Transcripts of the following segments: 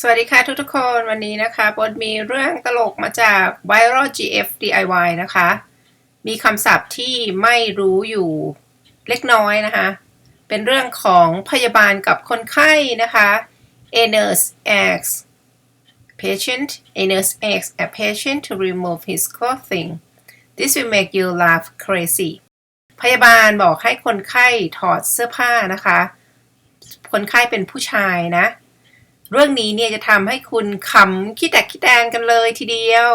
สวัสดีค่ะทุกทุกๆคนวันนี้นะคะบดมีเรื่องตลกมาจาก Viral GF DIY นะคะ มีคำศัพท์ที่ไม่รู้อยู่เล็กน้อยนะคะ เป็นเรื่องของพยาบาลกับคนไข้นะคะ A nurse asks patient A nurse asks a patient to remove his clothing this will make you laugh crazy พยาบาลบอกให้คนไข้ถอดเสื้อผ้านะคะ คนไข้เป็นผู้ชายนะ เรื่องนี้เนี่ยจะทำให้คุณขำขี้แตกขี้แตนกันเลยทีเดียว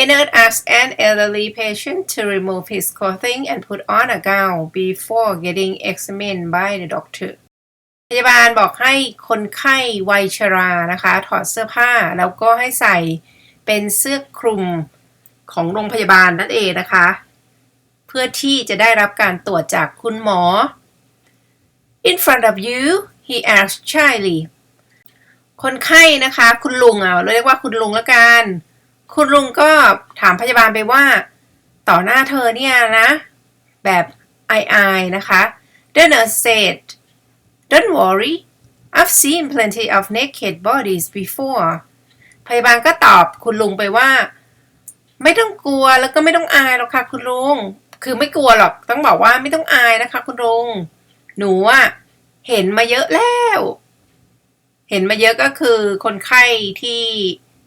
A nurse asked an elderly patient to remove his clothing and put on a gown before getting examined by the doctor พยาบาลบอกให้คนไข้วัยชรานะคะ ถอดเสื้อผ้าแล้วก็ให้ใส่เป็นเสื้อคลุมของโรงพยาบาลนั่นเองนะคะ เพื่อที่จะได้รับการตรวจจากคุณหมอ In front of you he asked shyly คนไข้นะคะ คุณลุงอะเราเรียกว่าคุณลุงละกัน คุณลุงก็ถามพยาบาลไปว่า ต่อหน้าเธอเนี่ยนะ แบบอายๆนะคะ The nurse said Don't worry I've seen plenty of naked bodies before พยาบาลก็ตอบคุณลุงไปว่า ไม่ต้องกลัวแล้วก็ไม่ต้องอายหรอกค่ะคุณลุง คือไม่กลัวหรอกต้องบอกว่าไม่ต้องอายนะคะ คุณลุง หนูอะเห็นมาเยอะแล้ว เห็นมาเยอะก็คือคนไข้ที่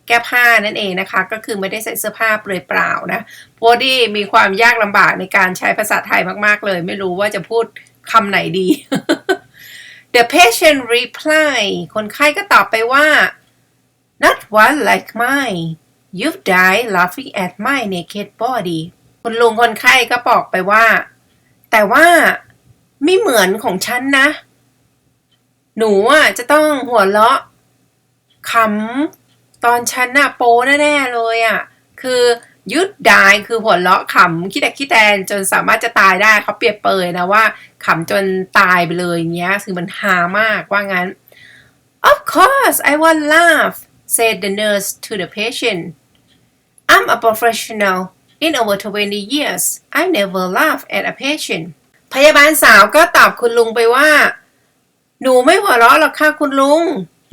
แก้ผ้านั่นเองนะคะ ก็คือไม่ได้ใส่เสื้อผ้าเปลือยเปล่านะโพดี้มีความยากลำบากในการใช้ภาษาไทยมากๆเลย ไม่รู้ว่าจะพูดคำไหนดี The patient reply คนไข้ก็ตอบไปว่า not one like mine you've died laughing at my naked body คุณลุงคนไข้ก็บอกไปว่า แต่ว่าไม่เหมือนของฉันนะ หนูอะจะต้องหัวเราะขำตอนฉันน่ะโปแน่ๆเลยอะ คือยุดดายคือหัวเราะขำคิดแต่คิดแตนจนสามารถจะตายได้เขาเปรียบเปยนะว่าขำจนตายไปเลยอย่างเงี้ยคือมันฮามากว่างั้น Of course I will laugh said the nurse to the patient I'm a professional in over 20 years I never laugh at a patient พยาบาลสาวก็ตอบคุณลุงไปว่า หนูไม่หัวเราะหรอกค่ะคุณลุง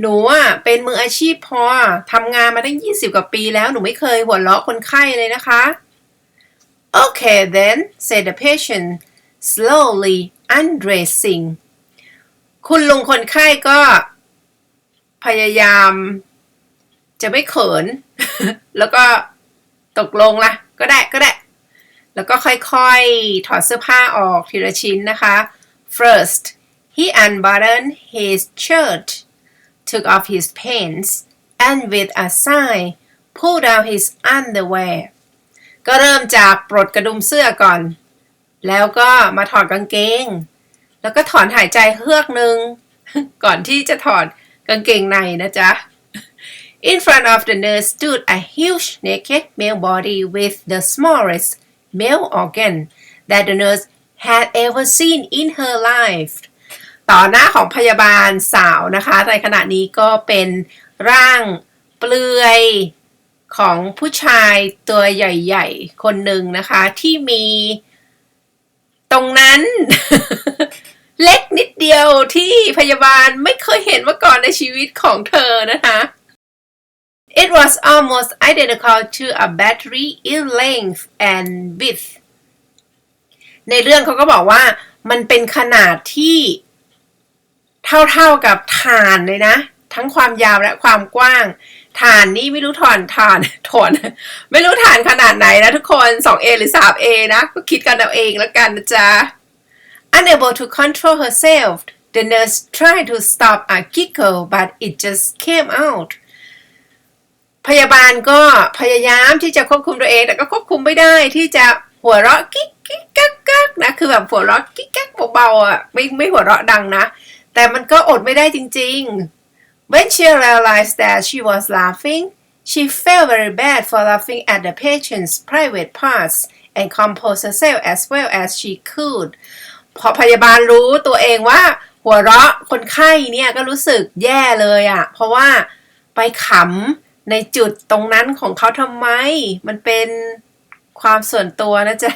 หนูอะเป็นมืออาชีพพอทำงานมาตั้ง 20 กว่าปีแล้วหนูไม่เคยหัวเราะคนไข้เลยนะคะ Okay then said the patient slowly undressing คุณลุงคนไข้ก็ พยายาม จะไม่เขิน แล้วก็ตกลงละก็ได้ก็ได้ แล้วก็ค่อยๆ ถอดเสื้อผ้าออกทีละชิ้นนะคะ first he unbuttoned his shirt took off his pants and with a sigh pulled out his underwear ก็เริ่มจากปลดกระดุมเสื้อก่อน แล้วก็มาถอดกางเกง แล้วก็ถอนหายใจเฮือกหนึ่งก่อนที่จะถอดกางเกงในนะจ๊ะ In front of the nurse stood a huge naked male body with the smallest male organ that the nurse had ever seen in her life ต่อหน้าของพยาบาลสาวนะคะในขณะนี้ก็เป็นร่างเปลือยของผู้ชายตัวใหญ่ ๆ คนหนึ่งนะคะที่มีตรงนั้น เล็กนิดเดียวที่พยาบาลไม่เคยเห็นมาก่อนในชีวิตของเธอนะคะ It was almost identical to a battery in length and width ในเรื่องเขาก็บอกว่ามันเป็นขนาดที่ เท่าๆกับฐานเลยนะ ทั้งความยาวและความกว้างฐานนี่ไม่รู้ถอนฐานถอนไม่รู้ฐานขนาดไหนนะทุกคน 2A หรือ 3A นะ ก็คิดกันเอาเองแล้วกันนะจ๊ะ Unable to control herself the nurse tried to stop a giggle but it just came out พยาบาลก็พยายามที่จะควบคุมตัวเอง แต่ก็ควบคุมไม่ได้ที่จะหัวเราะกิ๊กกิ๊กกักกักนะ คือแบบหัวเราะกิ๊กกักเบาๆอะไม่ไม่หัวเราะดังนะ แต่มันก็อดไม่ได้จริงๆ When she realized that she was laughing she felt very bad for laughing at the patient's private parts and composed herself as well as she could พอพยาบาลรู้ตัวเองว่า หัวเราะคนไข้เนี่ยก็รู้สึกแย่เลยอะ่ะเพราะว่าไปขำในจุดตรงนั้นของเขาทำไม มันเป็นความส่วนตัวนะจ๊ะ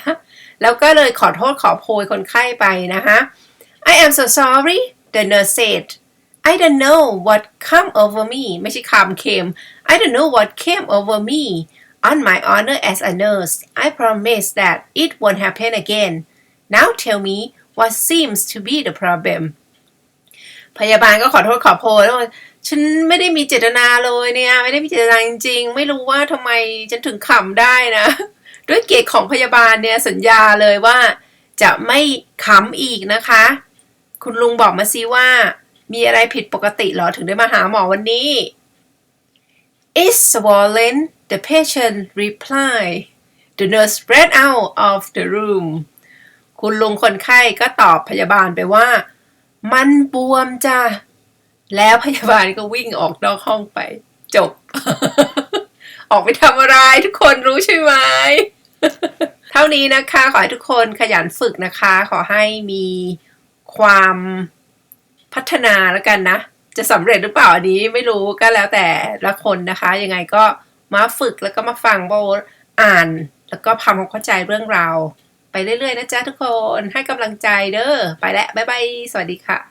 แล้วก็เลยขอโทษขอโพยคนไข้ไปนะคะ I am so sorry the nurse said I don't know what come over me ไม่ใช่คำ came I don't know what came over me on my honor as a nurse I promise that it won't happen again now tell me what seems to be the problem พยาบาลก็ขอโทษขอโพยแล้วฉันไม่ได้มีเจตนาเลยเนี่ย ไม่ได้มีเจตนาจริงๆ ไม่รู้ว่าทำไมฉันถึงขำได้นะ ด้วยเกียรติของพยาบาลเนี่ยสัญญาเลยว่า จะไม่ขำอีกนะคะ คุณลุงบอกมาซิว่า มีอะไรผิดปกติเหรอถึงได้มาหาหมอวันนี้ It's swollen the patient replied the nurse ran out of the room คุณลุงคนไข้ก็ตอบพยาบาลไปว่า มันบวมจ้ะ แล้วพยาบาลก็วิ่งออกนอกห้องไป จบ ออกไปทำอะไรทุกคนรู้ใช่ไหม เท่านี้นะคะ ขอให้ทุกคนขยันฝึกนะคะ ขอให้มี ความพัฒนาแล้วกันนะ จะสำเร็จหรือเปล่าอันนี้ไม่รู้ก็แล้วแต่ละคนนะคะ ยังไงก็มาฝึกแล้วก็มาฟังโบอ่าน แล้วก็ทำความเข้าใจเรื่องราว ไปเรื่อยๆนะจ๊ะทุกคนให้กำลังใจเด้อไปแล้วบ๊ายบายสวัสดีค่ะ